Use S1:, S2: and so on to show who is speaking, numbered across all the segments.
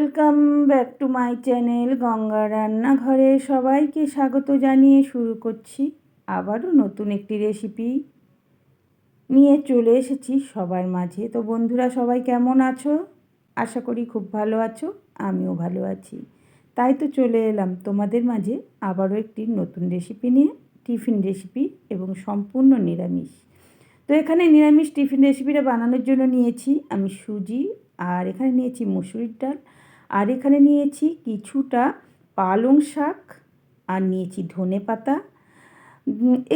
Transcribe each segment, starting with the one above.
S1: Welcome back to my channel Ganga রান্নাঘরে সবাইকে স্বাগত জানিয়ে শুরু করছি আবারও নতুন একটি রেসিপি নিয়ে চলে এসেছি সবার মাঝে। তো বন্ধুরা, সবাই কেমন আছো? আশা করি খুব ভালো আছো, আমিও ভালো আছি। তাই তো চলে এলাম তোমাদের মাঝে আবারও একটি নতুন রেসিপি নিয়ে, টিফিন রেসিপি এবং সম্পূর্ণ নিরামিষ। তো এখানে নিরামিষ টিফিন রেসিপিটা বানানোর জন্য নিয়েছি আমি সুজি, আর এখানে নিয়েছি মুসুরির ডাল। আর এখানে নিয়েছি কিছুটা পালং শাক, আর নিয়েছি ধনে পাতা।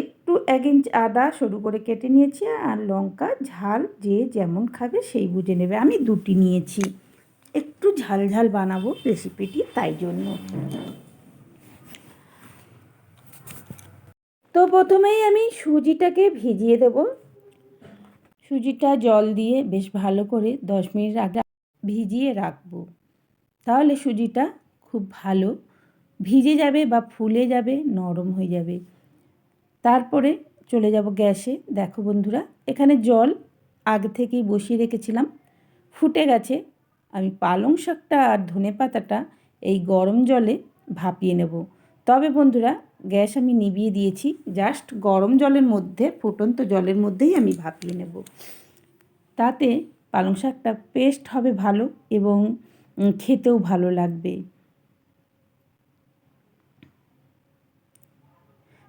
S1: একটু এক ইঞ্চ আদা সরু করে কেটে নিয়েছি, আর লঙ্কা, ঝাল যে যেমন খাবে সেই বুঝে নেবে। আমি দুটি নিয়েছি। একটু ঝাল ঝাল বানাবো রেসিপিটি, তাই জন্য। তো প্রথমেই আমি সুজিটাকে ভিজিয়ে দেব। সুজিটা জল দিয়ে বেশ ভালো করে দশ মিনিট আগে ভিজিয়ে রাখব। তাহলে সুজিটা খুব ভালো। ভিজে যাবে বা ফুলে যাবে, নরম হয়ে যাবে। তারপরে চলে যাব গ্যাসে। দেখো বন্ধুরা, এখানে জল আগে থেকেই বসিয়ে রেখেছিলাম। ফুটে গেছে। আমি পালং শাকটা আর ধনে পাতাটা এই গরম জলে ভাপিয়ে নেব। তবে বন্ধুরা, গ্যাস আমি নিভিয়ে দিয়েছি। জাস্ট গরম জলের মধ্যে, ফুটন্ত জলের মধ্যেই আমি ভাপিয়ে নেব। তাতে পালং শাকটা পেস্ট হবে ভালো এবং খেতেও ভালো লাগবে।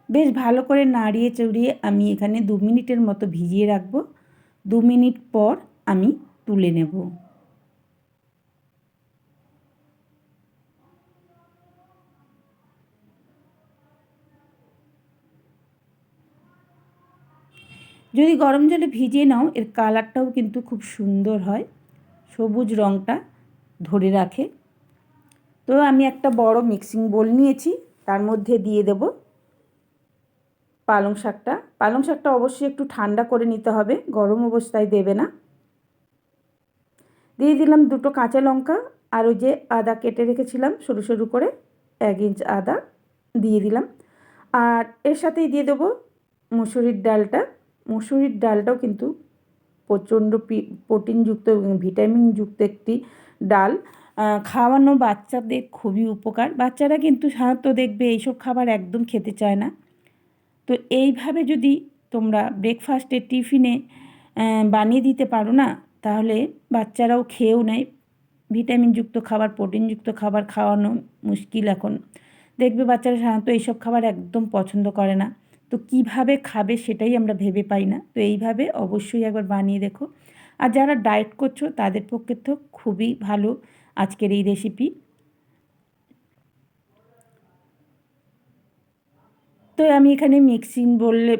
S1: বেশ ভালো করে নাড়িয়ে চড়িয়ে আমি এখানে দু মিনিটের মতো ভিজিয়ে রাখব। দু মিনিট পর আমি তুলে নেব। যদি গরম জলে ভিজিয়ে নাও, এর কালারটাও কিন্তু খুব সুন্দর হয়। সবুজ রঙটা ধরে রাখে। তো আমি একটা বড় মিক্সিং বোল নিয়েছি, তার মধ্যে দিয়ে দেব পালং শাকটা। পালং শাকটা অবশ্যই একটু ঠান্ডা করে নিতে হবে, গরম অবস্থায় দেবে না। দিয়ে দিলাম দুটো কাঁচা লঙ্কা আর ওই যে আদা কেটে রেখেছিলাম সরু সরু করে, এক ইঞ্চ আদা দিয়ে দিলাম। আর এর সাথেই দিয়ে দেবো মুসুরির ডালটা। মুসুরির ডালটাও কিন্তু প্রচণ্ড প্রোটিনযুক্ত এবং ভিটামিনযুক্ত একটি ডাল। খাওয়ানো বাচ্চাদের খুবই উপকার। বাচ্চারা কিন্তু সাধারণত দেখবে এইসব খাবার একদম খেতে চায় না। তো এইভাবে যদি তোমরা ব্রেকফাস্টে টিফিনে বানিয়ে দিতে পারো না, তাহলে বাচ্চারাও খেয়েও নেয়। ভিটামিনযুক্ত খাবার প্রোটিনযুক্ত খাবার খাওয়ানো মুশকিল এখন। দেখবে বাচ্চারা সাধারণত এইসব খাবার একদম পছন্দ করে না। তো কীভাবে খাবে সেটাই আমরা ভেবে পাই না। তো এইভাবে অবশ্যই একবার বানিয়ে দেখো। আর যারা ডায়েট করছ, তাদের পক্ষে তো খুবই ভালো আজকের এই রেসিপি তো আমি এখানে মিক্সিং বললে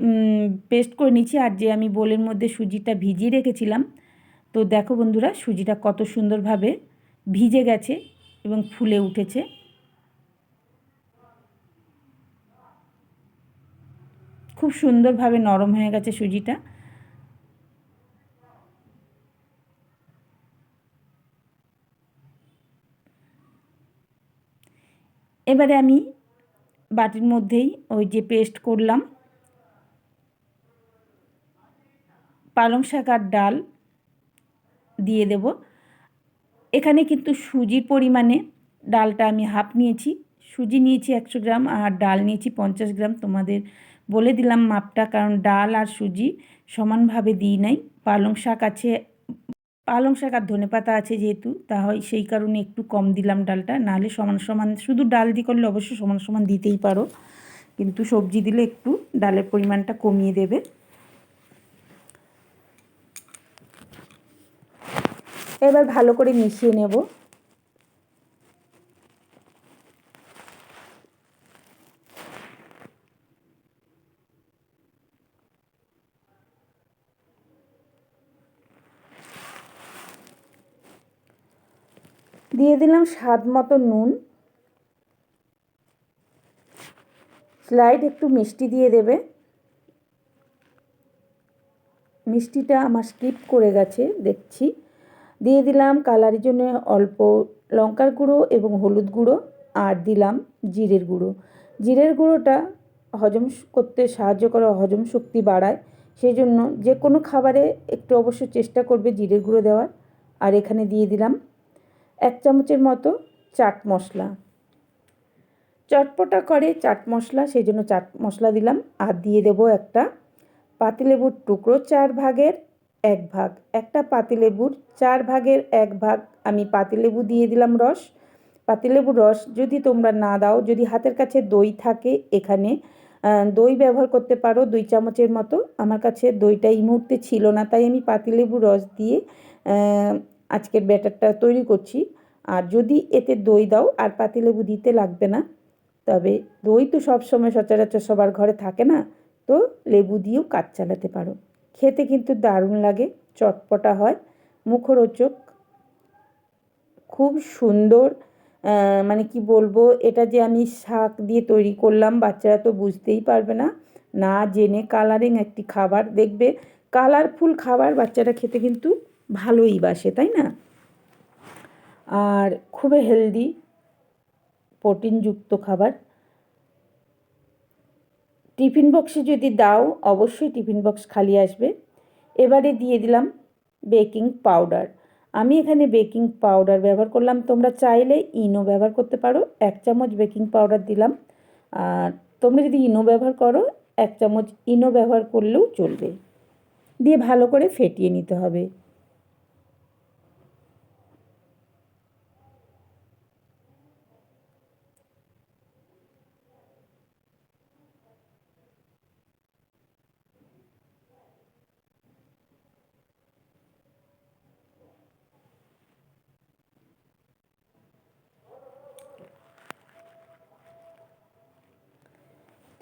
S1: পেস্ট করে নিচ্ছি। আর যে আমি বোলের মধ্যে সুজিটা ভিজিয়ে রেখেছিলাম, তো দেখো বন্ধুরা, সুজিটা কত সুন্দরভাবে ভিজে গেছে এবং ফুলে উঠেছে। খুব সুন্দরভাবে নরম হয়ে গেছে সুজিটা। এবারে আমি বাটির মধ্যেই ওই যে পেস্ট করলাম পালং শাক আর ডাল দিয়ে দেব। এখানে কিন্তু সুজির পরিমাণে ডালটা আমি হাফ নিয়েছি। সুজি নিয়েছি একশো গ্রাম আর ডাল নিয়েছি পঞ্চাশ গ্রাম। তোমাদের বলে দিলাম মাপটা, কারণ ডাল আর সুজি সমানভাবে দিই নাই। পালং শাক আছে পালং শাক আর ধনে পাতা আছে যেহেতু, তা হয় সেই কারণে একটু কম দিলাম ডালটা। নাহলে সমান সমান, শুধু ডাল দিয়ে করলে অবশ্যই সমান সমান দিতেই পারো। কিন্তু সবজি দিলে একটু ডালের পরিমাণটা কমিয়ে দেবে। এবার ভালো করে মিশিয়ে নেব। দিয়ে দিলাম স্বাদ মতো নুন। স্লাইড একটু মিষ্টি দিয়ে দেবে। মিষ্টিটা আমার স্কিপ করে গেছে, দেখছি। দিয়ে দিলাম কালারের জন্য অল্প লঙ্কার গুঁড়ো এবং হলুদ গুঁড়ো আর দিলাম জিরের গুঁড়ো। জিরের গুঁড়োটা হজম করতে সাহায্য করে হজম শক্তি বাড়ায় সেই জন্য যে কোনো খাবারে একটু অবশ্য চেষ্টা করবে জিরের গুঁড়ো দেওয়ার। আর এখানে দিয়ে দিলাম এক চামচের মতো চাট মশলা। চটপটা করে চাট মশলা সেই জন্য চাট মশলা দিলাম। আর দিয়ে দেবো একটা পাতিলেবুর টুকরো চার ভাগের এক ভাগ। একটা পাতিলেবুর চার ভাগের এক ভাগ আমি পাতিলেবু দিয়ে দিলাম রস। পাতিলেবুর রস যদি তোমরা না দাও, যদি হাতের কাছে দই থাকে এখানে দই ব্যবহার করতে পারো। দুই চামচের মতো। আমার কাছে দইটা এই মুহূর্তে ছিল না, তাই আমি পাতিলেবু রস দিয়ে আজকের ব্যাটারটা তৈরি করছি। আর যদি এতে দই দাও আর পাতিলেবু দিতে লাগবে না, তবে দই তো সবসময় সচরাচর সবার ঘরে থাকে না, তো লেবু দিয়েও কাজ চালাতে পারো। খেতে কিন্তু দারুণ লাগে, চটপটা হয়, মুখরোচক, খুব সুন্দর মানে কি বলব, এটা যে আমি শাক দিয়ে তৈরি করলাম, বাচ্চারা তো বুঝতেই পারবে না। না জেনে কালারিং একটি খাবার, দেখবে কালারফুল খাবার বাচ্চারা খেতে কিন্তু ভালোই বাসে, তাই না? আর খুবই হেলদি প্রোটিনযুক্ত খাবার। টিফিন বক্সে যদি দাও, অবশ্যই টিফিন বক্স খালি আসবে। এবারে দিয়ে দিলাম বেকিং পাউডার আমি এখানে বেকিং পাউডার ব্যবহার করলাম। তোমরা চাইলে ইনো ব্যবহার করতে পারো। এক চামচ বেকিং পাউডার দিলাম। আর তোমরা যদি ইনো ব্যবহার করো, এক চামচ ইনো ব্যবহার করলেও চলবে। দিয়ে ভালো করে ফেটিয়ে নিতে হবে।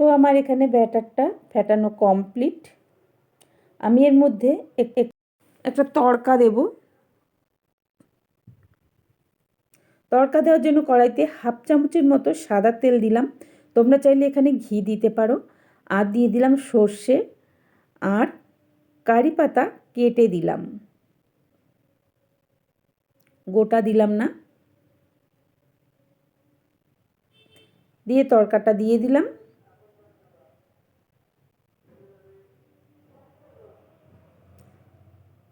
S1: তো আমার এখানে ব্যাটারটা ফেটানো কমপ্লিট আমি এর মধ্যে একটা তড়কা দেব। তড়কা দেওয়ার জন্য কড়াইতে হাফ চামচের মতো সাদা তেল দিলাম। তোমরা চাইলে এখানে ঘি দিতে পারো। আর দিয়ে দিলাম সর্ষে। আর কারি পাতা কেটে দিলাম। গোটা দিলাম না। দিয়ে তরকাটা দিয়ে দিলাম।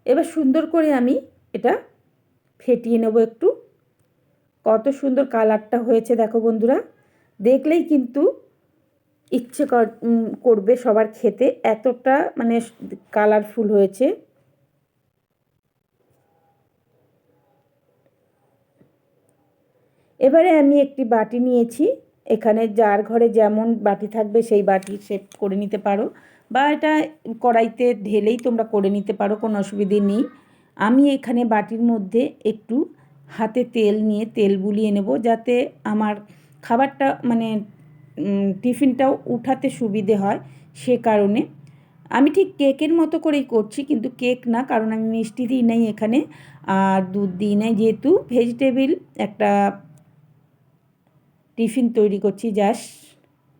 S1: এবার সুন্দর করে আমি এটা ফেটিয়ে নেব একটু। কত সুন্দর কালারটা হয়েছে, দেখো বন্ধুরা। দেখলেই কিন্তু ইচ্ছে করবে সবার খেতে। এতটা মানে কালারফুল হয়েছে। এবারে আমি একটি বাটি নিয়েছি। এখানে যার ঘরে যেমন বাটি থাকবে সেই বাটি শেপ করে নিতে পারো। বা এটা কড়াইতে ঢেলেই তোমরা করে নিতে পারো, কোনো অসুবিধে নেই। আমি এখানে বাটির মধ্যে একটু হাতে তেল নিয়ে তেল বুলিয়ে নেব যাতে আমার খাবারটা মানে টিফিনটাও উঠাতে সুবিধে হয় সে কারণে। আমি ঠিক কেকের মতো করেই করছি কিন্তু কেক না, কারণ আমি মিষ্টি দিই নাই এখানে আর দুধ দিই নাই যেহেতু ভেজিটেবিল একটা টিফিন তৈরি করছি জাস্ট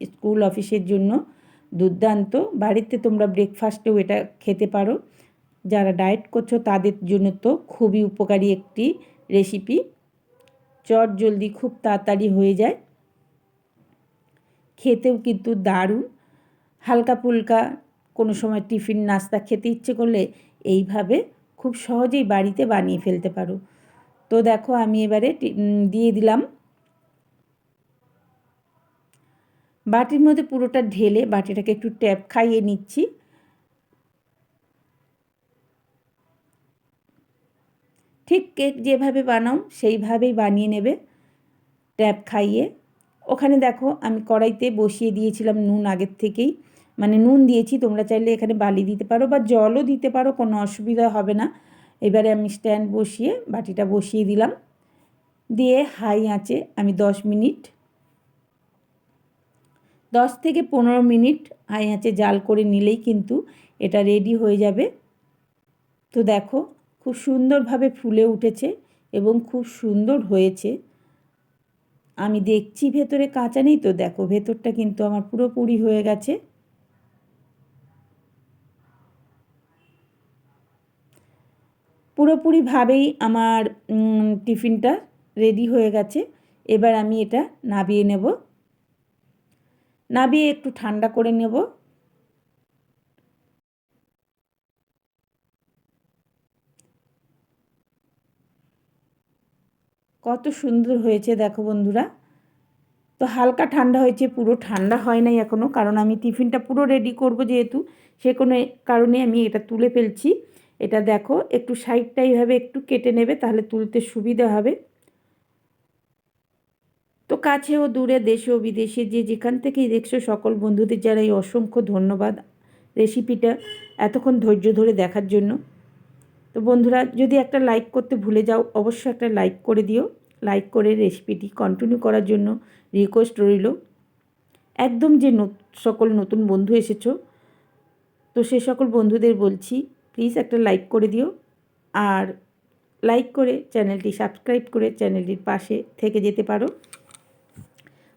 S1: স্কুল অফিসের জন্য। দুর্দান্ত। বাড়িতে তোমরা ব্রেকফাস্টেও এটা খেতে পারো। যারা ডায়েট করছ তাদের জন্য তো খুবই উপকারী একটি রেসিপি চট জলদি খুব তাড়াতাড়ি হয়ে যায়। খেতেও কিন্তু দারুণ। হালকা ফুলকা কোনো সময় টিফিন নাস্তা খেতে ইচ্ছে করলে এইভাবে খুব সহজেই বাড়িতে বানিয়ে ফেলতে পারো। তো দেখো আমি এবারে দিয়ে দিলাম। বাটির মধ্যে পুরোটা ঢেলে বাটিটাকে একটু ট্যাপ খাইয়ে নিচ্ছি। ঠিক কেক যেভাবে বানাও সেইভাবেই বানিয়ে নেবে। ট্যাপ খাইয়ে। ওখানে দেখো আমি কড়াইতে বসিয়ে দিয়েছিলাম নুন আগের থেকেই। মানে নুন দিয়েছি, তোমরা চাইলে এখানে বালি দিতে পারো বা জলও দিতে পারো, কোনো অসুবিধা হবে না। এবারে আমি স্ট্যান্ড বসিয়ে বাটিটা বসিয়ে দিলাম। দিয়ে হাই আঁচে আমি দশ মিনিট দশ থেকে পনেরো মিনিট হাই আঁচে জাল করে নিলেই কিন্তু এটা রেডি হয়ে যাবে। তো দেখো, খুব সুন্দরভাবে ফুলে উঠেছে এবং খুব সুন্দর হয়েছে। আমি দেখছি ভেতরে কাঁচা নেই তো, দেখো ভেতরটা কিন্তু আমার পুরোপুরি হয়ে গেছে। পুরোপুরিভাবেই আমার টিফিনটা রেডি হয়ে গেছে। এবার আমি এটা নাবিয়ে নেব। নাবিয়ে একটু ঠান্ডা করে নেব। কত সুন্দর হয়েছে দেখো বন্ধুরা। তো হালকা ঠান্ডা হয়েছে, পুরো ঠান্ডা হয় নাই এখনও কারণ আমি টিফিনটা পুরো রেডি করব যেহেতু, সে কোনো কারণে আমি এটা তুলে ফেলছি। এটা দেখো, একটু সাইডটা এইভাবে একটু কেটে নেবে, তাহলে তুলতে সুবিধা হবে। তো কাছে ও দূরে দেশে ও বিদেশে যে যেখান থেকেই দেখছ সকল বন্ধুদের যারা এই অসংখ্য ধন্যবাদ রেসিপিটা এতক্ষণ ধৈর্য ধরে দেখার জন্য। তো বন্ধুরা, যদি একটা লাইক করতে ভুলে যাও, অবশ্যই একটা লাইক করে দিও। লাইক করে রেসিপিটি কন্টিনিউ করার জন্য রিকোয়েস্ট রইল। একদম যে সকল নতুন বন্ধু এসেছ, তো সে সকল বন্ধুদের বলছি প্লিজ একটা লাইক করে দিও। আর লাইক করে চ্যানেলটি সাবস্ক্রাইব করে চ্যানেলটির পাশে থেকে যেতে পারো।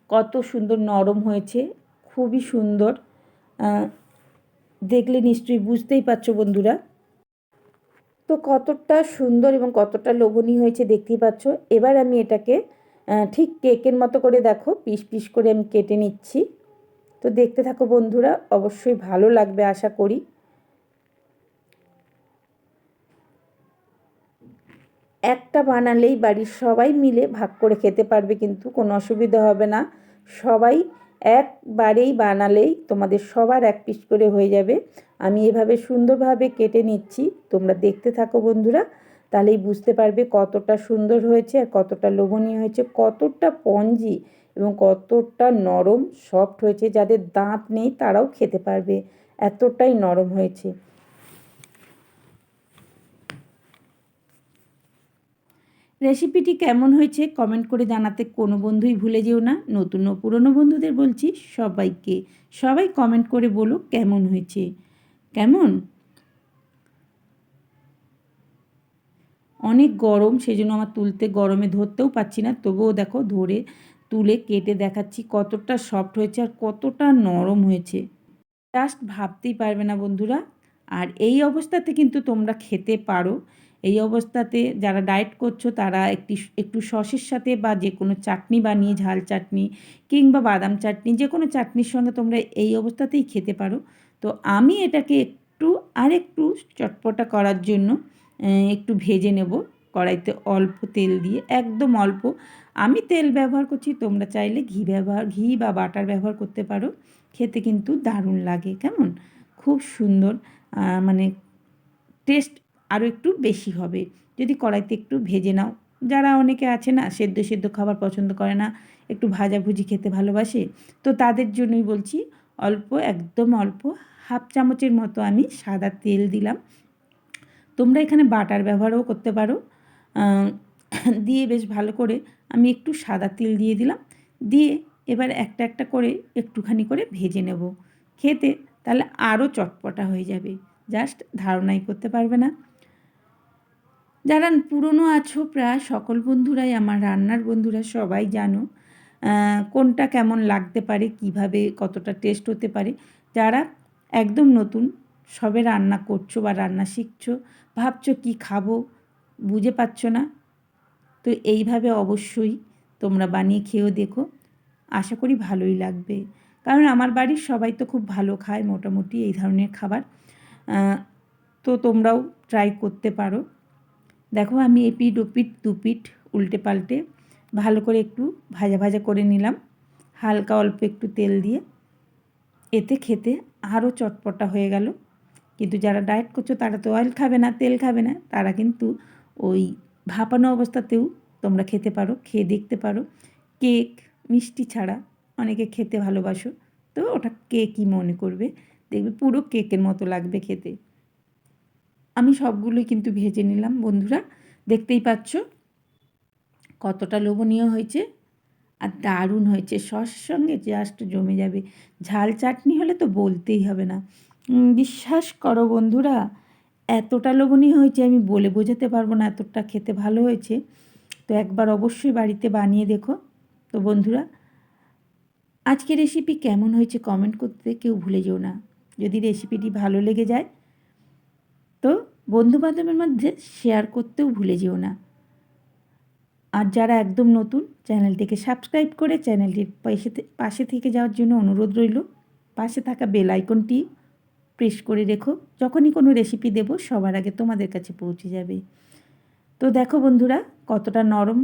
S1: কত সুন্দর নরম হয়েছে, খুবই সুন্দর। দেখলে নিশ্চয়ই বুঝতেই পারছ বন্ধুরা। তো কতটা সুন্দর এবং কতটা লোভনীয় হয়েছে দেখতেই পাচ্ছ। এবার আমি এটাকে ঠিক কেকের মতো করে দেখো, পিস পিস করে আমি কেটে নিচ্ছি। তো দেখতে থাকো বন্ধুরা, অবশ্যই ভালো লাগবে আশা করি। একটা বানালেই বাড়ির সবাই মিলে ভাগ করে খেতে পারবে, কিন্তু কোনো অসুবিধা হবে না। সবাই একবারেই বানালেই তোমাদের সবার এক পিস করে হয়ে যাবে। আমি এভাবে সুন্দরভাবে কেটে নিচ্ছি। তোমরা দেখতে থাকো বন্ধুরা, তাহলেই বুঝতে পারবে কতটা সুন্দর হয়েছে আর কতটা লোভনীয় হয়েছে, কতটা পঞ্জি এবং কতটা নরম, সফট হয়েছে। যাদের দাঁত নেই তারাও খেতে পারবে। এতটাই নরম হয়েছে। রেসিপিটি কেমন হয়েছে কমেন্ট করে জানাতে কোনো বন্ধুই ভুলে যেও না। নতুন ও পুরনো বন্ধুদের বলছি, সবাইকে সবাই কমেন্ট করে বলো কেমন হয়েছে। কেমন? অনেক গরম, সেজন্য আমার তুলতে গরমে ধরতেও পাচ্ছি না। তবুও দেখো ধরে তুলে কেটে দেখাচ্ছি কতটা সফট হয়েছে আর কতটা নরম হয়েছে। জাস্ট ভাবতেই পারবে না বন্ধুরা। আর এই অবস্থাতে কিন্তু তোমরা খেতে পারো। এই অবস্থাতে যারা ডায়েট করছ তারা একটি, একটু সসের সাথে বা যে কোনো চাটনি বানিয়ে, ঝাল চাটনি কিংবা বাদাম চাটনি যে কোনো চাটনির সঙ্গে তোমরা এই অবস্থাতেই খেতে পারো। তো আমি এটাকে একটু আর একটু চটপটা করার জন্য একটু ভেজে নেব। কড়াইতে অল্প তেল দিয়ে, একদম অল্প। আমি তেল ব্যবহার করছি, তোমরা চাইলে ঘি ব্যবহার, ঘি বা বাটার ব্যবহার করতে পারো। খেতে কিন্তু দারুণ লাগে, কেমন? খুব সুন্দর মানে টেস্ট আরও একটু বেশি হবে। যদি কড়াইতে একটু ভেজে নাও। যারা অনেকে আছে না, সেদ্ধ সেদ্ধ খাবার পছন্দ করে না, একটু ভাজাভুজি খেতে ভালোবাসে, তো তাদের জন্যই বলছি অল্প, একদম অল্প, হাফ চামচের মতো আমি সাদা তেল দিলাম। তোমরা এখানে বাটার ব্যবহারও করতে পারো। দিয়ে বেশ ভালো করে আমি একটু সাদা তেল দিয়ে দিলাম। দিয়ে এবার একটা একটা করে একটুখানি করে ভেজে নেব। খেতে তাহলে আরও চটপটা হয়ে যাবে। জাস্ট ধারণাই করতে পারবে না। যারা পুরনো আছো প্রায় সকল বন্ধুরাই, আমার রান্নার বন্ধুরা সবাই জানো কোনটা কেমন লাগতে পারে, কীভাবে কতটা টেস্ট হতে পারে। যারা একদম নতুন, সবে রান্না করছ বা রান্না শিখছো, ভাবছ কি খাব, বুঝে পাচ্ছ না? তো এইভাবে অবশ্যই তোমরা বানিয়ে খেয়েও দেখো। আশা করি ভালোই লাগবে। কারণ আমার বাড়ির সবাই তো খুব ভালো খায়, মোটামুটি এই ধরনের খাবার। তো তোমরাও ট্রাই করতে পারো। দেখো আমি এপিট ওপিট দুপিট উল্টে পাল্টে ভালো করে একটু ভাজা ভাজা করে নিলাম, হালকা অল্প একটু তেল দিয়ে। এতে খেতে আরও চটপটা হয়ে গেল। কিন্তু যারা ডায়েট করছ তারা তো অয়েল খাবে না, তেল খাবে না, তারা কিন্তু ওই ভাপানো অবস্থাতেও তোমরা খেতে পারো, খেয়ে দেখতে পারো। কেক মিষ্টি ছাড়া অনেকে খেতে ভালোবাসো, তো ওটা কেকই মনে করবে? দেখবে পুরো কেকের মতো লাগবে খেতে। আমি সবগুলোই কিন্তু ভেজে নিলাম, বন্ধুরা। দেখতেই পাচ্ছ কতটা লোভনীয় হয়েছে আর দারুণ হয়েছে। সসের সঙ্গে জাস্ট জমে যাবে। ঝাল চাটনি হলে তো বলতেই হবে না। বিশ্বাস করো বন্ধুরা, এতটা লোভনীয় হয়েছে আমি বলে বোঝাতে পারব না এতটা খেতে ভালো হয়েছে। তো একবার অবশ্যই বাড়িতে বানিয়ে দেখো। তো বন্ধুরা আজকে রেসিপি কেমন হয়েছে কমেন্ট করতে কেউ ভুলে যেও না। যদি রেসিপিটি ভালো লেগে যায় তো বন্ধুবান্ধবের মধ্যে শেয়ার করতেও ভুলে যেও না। আর যারা একদম নতুন, চ্যানেলটিকে সাবস্ক্রাইব করে চ্যানেলটির পাশে পাশে থেকে যাওয়ার জন্য অনুরোধ রইল, পাশে থাকা বেল আইকনটি প্রেস করে রেখো। যখনই কোনো রেসিপি দেব, সবার আগে তোমাদের কাছে পৌঁছে যাবে। তো দেখো বন্ধুরা, কতটা নরম,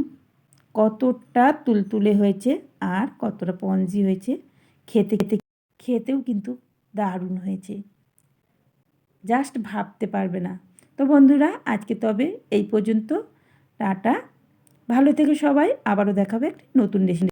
S1: কতটা তুলতুলে হয়েছে আর কতটা পঞ্জি হয়েছে। খেতে খেতে, খেতেও কিন্তু দারুণ হয়েছে। জাস্ট ভাবতে পারবে না। তো বন্ধুরা, আজকে তবে এই পর্যন্ত। টাটা। ভালো থেকে সবাই। আবারও দেখাবে নতুন রেসিপি